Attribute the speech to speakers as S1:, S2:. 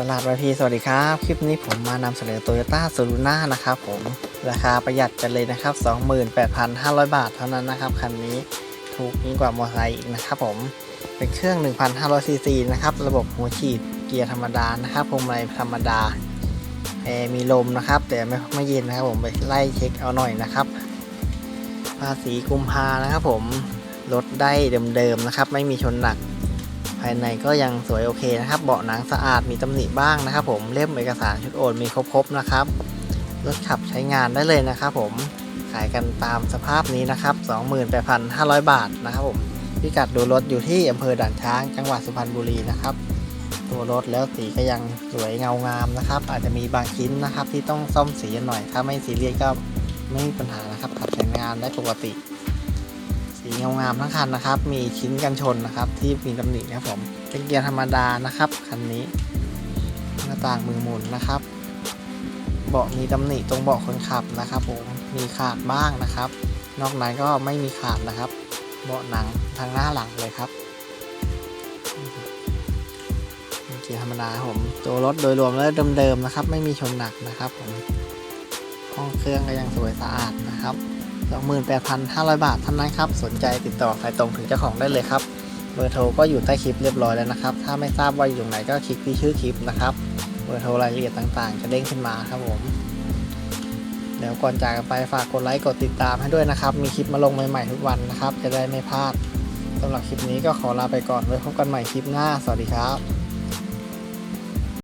S1: ตลาดวาพีสวัสดีครับ คลิปนี้ผมมานำเสนอโตโยต้าซูรุน่านะครับผม ราคาประหยัดกันเลยนะครับ 28,500 บาทเท่านั้นนะครับ คันนี้ถูกยิ่งกว่ามอเตอร์ไซค์อีกนะครับผม เป็นเครื่อง 1,500ซีซีนะครับ ระบบหัวฉีดเกียร์ธรรมดานะครับพวงมาลัยธรรมดาแอร์มีลมนะครับ แต่ไม่ไม่เย็นนะครับผมไปไล่เช็คเอาหน่อยนะครับ ภาษีกุมภานะครับผม รถได้เดิมๆนะครับ ไม่มีชนหนักายในก็ยังสวยโอเคนะครับ เบาะหนังสะอาดมีตำหนิบ้างนะครับผมเล่มเอกสารชุดโอนมีครบๆนะครับรถขับใช้งานได้เลยนะครับผมขายกันตามสภาพนี้นะครับ28,500 บาทนะครับผมพิกัดดูรถอยู่ที่อำเภอด่านช้าง จังหวัดสุพรรณบุรีนะครับ ตัวรถแล้วสีก็ยังสวยเงางามนะครับ อาจจะมีบางชิ้นนะครับที่ต้องซ่อมสีหน่อย ถ้าไม่ซีเรียสก็ไม่มีปัญหานะครับขับใช้งานได้ปกติ สีเงางามทั้งคันนะครับ มีชิ้นกันชนนะครับ ที่มีตำหนินะครับผมเป็นเกียร์ธรรมดานะครับคันนี้ หน้าต่างมือหมุนนะครับ เบาะมีตำหนิตรงเบาะคนขับนะครับ ผมมีขาดบ้างนะครับ นอกนั้นก็ไม่มีขาดนะครับ เบาะหนังทางหน้าหลังเลยครับเกียร์ธรรมดาผมตัวรถโดยรวมแล้วเดิมๆนะครับ ไม่มีชนหนักนะครับผมห้องเครื่องก็ยังสวยสะอาดนะครับ 28,500 บาทเท่านั้นครับ สนใจติดต่อสายตรงถึงเจ้าของได้เลยครับ เบอร์โทรก็อยู่ใต้คลิปเรียบร้อยแล้วนะครับ ถ้าไม่ทราบว่าอยู่ตรงไหนก็คลิกที่ชื่อคลิปนะครับ เบอร์โทรรายละเอียดต่างๆ จะเด้งขึ้นมาครับผม เดี๋ยวก่อนจากกันไปฝากกดไลค์กดติดตามให้ด้วยนะครับ มีคลิปมาลงใหม่ๆทุกวันนะครับ จะได้ไม่พลาดสำหรับคลิปนี้ก็ขอลาไปก่อนไว้พบกันใหม่คลิปหน้า สวัสดีครับ